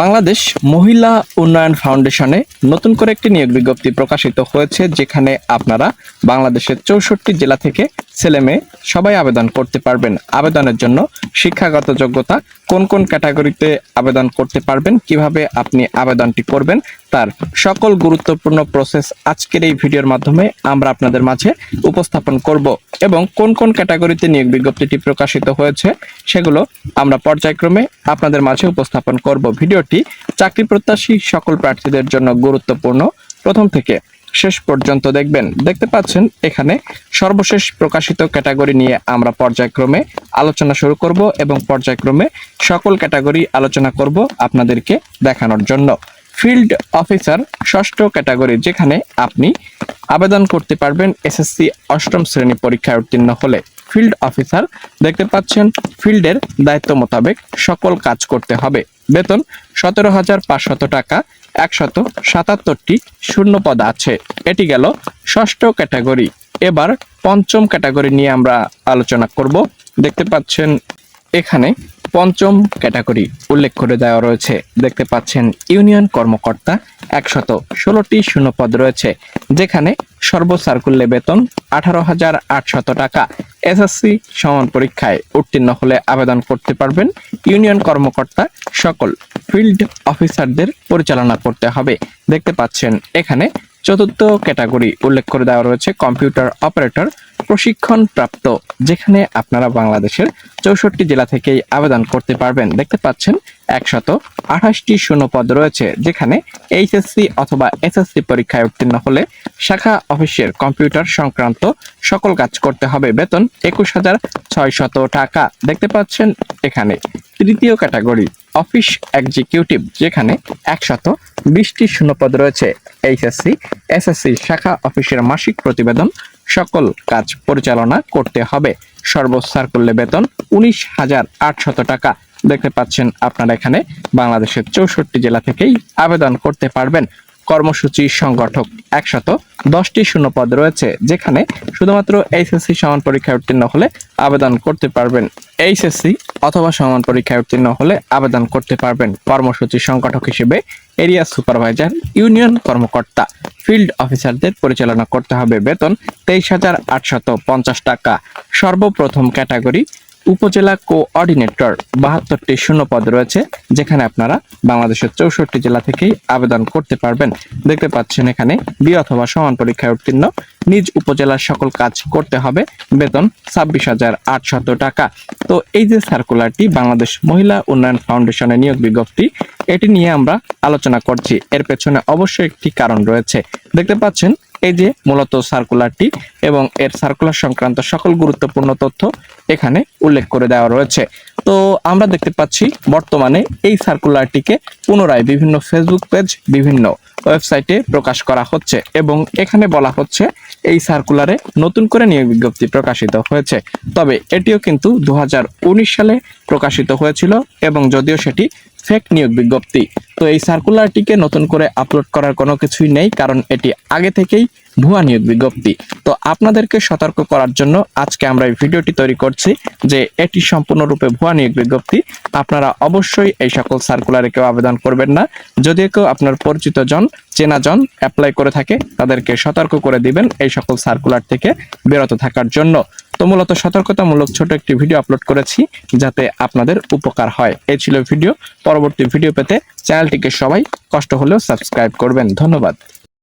বাংলাদেশ মহিলা উন্নয়ন ফাউন্ডেশনে নতুন করে একটি নিয়োগ বিজ্ঞপ্তি প্রকাশিত হয়েছে, যেখানে আপনারা বাংলাদেশের চৌষট্টি জেলা থেকে ছেলে মেয়ে সবাই আবেদন করতে পারবেন। আবেদনের জন্য শিক্ষাগত যোগ্যতা কোন কোন ক্যাটাগরিতে আবেদন করতে পারবেন, কীভাবে আপনি আবেদনটি করবেন তার সকল গুরুত্বপূর্ণ প্রসেস আজকের এই ভিডিওর মাধ্যমে আমরা আপনাদের মাঝে উপস্থাপন করব এবং কোন কোন ক্যাটাগরিতে নিয়োগ বিজ্ঞপ্তিটি প্রকাশিত হয়েছে সেগুলো আমরা পর্যায়ক্রমে আপনাদের মাঝে উপস্থাপন করব। ভিডিওটি চাকরি প্রত্যাশী সকল প্রার্থীদের জন্য গুরুত্বপূর্ণ। প্রথম থেকে শেষ পর্যন্ত দেখবেন। দেখতে পাচ্ছেন, এখানে সর্বশেষ প্রকাশিত ক্যাটাগরি নিয়ে আমরা পর্যায়ক্রমে আলোচনা শুরু করব এবং পর্যায়ক্রমে সকল ক্যাটাগরি আলোচনা করব আপনাদেরকে দেখানোর জন্য। ফিল্ড অফিসার ষষ্ঠ ক্যাটাগরি যেখানে আপনি আবেদন করতে পারবেন এসএসসি অষ্টম শ্রেণি পরীক্ষায় উত্তীর্ণ হলে। ফিল্ড অফিসার দেখতে পাচ্ছেন, ফিল্ডের দায়িত্ব মোতাবেক সকল কাজ করতে হবে। বেতন সতেরো হাজার পাঁচশত টাকা, একশত সাতাত্তরটি শূন্য পদ আছে। এটি গেল ষষ্ঠ ক্যাটাগরি এবার পঞ্চম ক্যাটাগরি নিয়ে আমরা আলোচনা করব। দেখতে পাচ্ছেন, এখানে পঞ্চম ক্যাটাগরি উল্লেখ করে দেওয়া রয়েছে। দেখতে পাচ্ছেন, ইউনিয়ন কর্মকর্তা একশত ষোলোটি শূন্যপদ রয়েছে, যেখানে সর্বসার্কুল্যে বেতন আঠারো হাজার আটশত টাকা। এসএসসি সমান পরীক্ষায় উত্তীর্ণ হলে আবেদন করতে পারবেন। ইউনিয়ন কর্মকর্তা সকল ফিল্ড অফিসারদের পরিচালনা করতে হবে। দেখতে পাচ্ছেন, এখানে চতুর্থ ক্যাটাগরি উল্লেখ করে দেওয়া রয়েছে, কম্পিউটার অপারেটর প্রশিক্ষণ প্রাপ্ত যেখানে আপনারা বাংলাদেশের চৌষট্টি জেলা থেকেই আবেদন করতে পারবেন। দেখতে পাচ্ছেন, একশত আঠাশটি শূন্যপদ রয়েছে, যেখানে এইচএসসি অথবা এসএসসি পরীক্ষায় উত্তীর্ণ হলে শাখা অফিসের কম্পিউটার সংক্রান্ত সকল কাজ করতে হবে। বেতন একুশ হাজার ছয়শত টাকা। দেখতে পাচ্ছেন এখানে তৃতীয় ক্যাটাগরি, অফিস এক্সিকিউটিভ, যেখানে একশত বিশটি শূন্যপদ রয়েছে। এইচএসসি, এসএসসি শাখা অফিসের মাসিক প্রতিবেদন সকল কাজ পরিচালনা করতে হবে। সর্বসার্কুল্যে বেতন উনিশ হাজার আটশত টাকা। দেখতে পাচ্ছেন আপনারা এখানে বাংলাদেশের চৌষট্টি জেলা থেকেই আবেদন করতে পারবেন। কর্মসূচি সংগঠক একশত দশটি শূন্যপদ রয়েছে, যেখানে শুধুমাত্র এইচএসসি সমান পরীক্ষায় উত্তীর্ণ হলে আবেদন করতে পারবেন। এইচএসসি অথবা সমান পরীক্ষায় উত্তীর্ণ হলে আবেদন করতে পারবেন। কর্মসূচি সংগঠক হিসেবে এরিয়া সুপারভাইজার, ইউনিয়ন কর্মকর্তা। ফিল্ড অফিসারদের পরিচালনা করতে হবে বেতন তেইশ হাজার আটশত পঞ্চাশ টাকা। সর্বপ্রথম ক্যাটাগরি উপজেলা কোঅর্ডিনেটর বাহাত্তরটি শূন্য শূন্যপদ রয়েছে, যেখানে আপনারা বাংলাদেশের চৌষট্টি জেলা থেকেই আবেদন করতে পারবেন। দেখতে পাচ্ছেন এখানে বি অথবা সমান পরীক্ষায় উত্তীর্ণ। নিজ উপজেলার সকল কাজ করতে হবে। বেতন ছাব্বিশ হাজার আটশত টাকা। তো এই যে সার্কুলারটি বাংলাদেশ মহিলা উন্নয়ন ফাউন্ডেশনের নিয়োগ বিজ্ঞপ্তি, এটি নিয়ে আমরা আলোচনা করছি। এর পেছনে অবশ্যই একটি কারণ রয়েছে। দেখতে পাচ্ছেন এই যে মূলত সার্কুলারটি এবং এর সার্কুলার সংক্রান্ত সকল গুরুত্বপূর্ণ তথ্য এখানে উল্লেখ করে দেওয়া রয়েছে। তো আমরা দেখতে পাচ্ছি বর্তমানে এই সার্কুলারটিকে পুনরায় বিভিন্ন ফেসবুক পেজ বিভিন্ন ওয়েবসাইটে প্রকাশ করা হচ্ছে এবং এখানে বলা হচ্ছে এই সার্কুলারে নতুন করে নিয়োগ বিজ্ঞপ্তি প্রকাশিত হয়েছে। তবে এটিও কিন্তু দু হাজার উনিশ সালে প্রকাশিত হয়েছিল এবং যদিও সেটি ফেক নিয়োগ বিজ্ঞপ্তি। তো এই সার্কুলারটিকে নতুন করে আপলোড করার কোনো কিছুই নেই, কারণ এটি আগে থেকেই ভুয়া নিয়োগ বিজ্ঞপ্তি। তো আপনাদেরকে সতর্ক করার জন্য আজকে আমরা এই ভিডিওটি তৈরি করছি যে এটি সম্পূর্ণরূপে ভুয়া নিয়োগ বিজ্ঞপ্তি। আপনারা অবশ্যই এই সকল সার্কুলারে কেউ আবেদন করবেন না। যদিও কেউ আপনার পরিচিত জন, চেনা জন অ্যাপ্লাই করে থাকে, তাদেরকে সতর্ক করে দিবেন এই সকল সার্কুলার থেকে বিরত থাকার জন্য। তো মূলত সতর্কতামূলক ছোট একটি ভিডিও আপলোড করেছি যাতে আপনাদের উপকার হয়। এই ছিল ভিডিও। পরবর্তী ভিডিও পেতে চ্যানেলটিকে সবাই কষ্ট হলেও সাবস্ক্রাইব করবেন। ধন্যবাদ।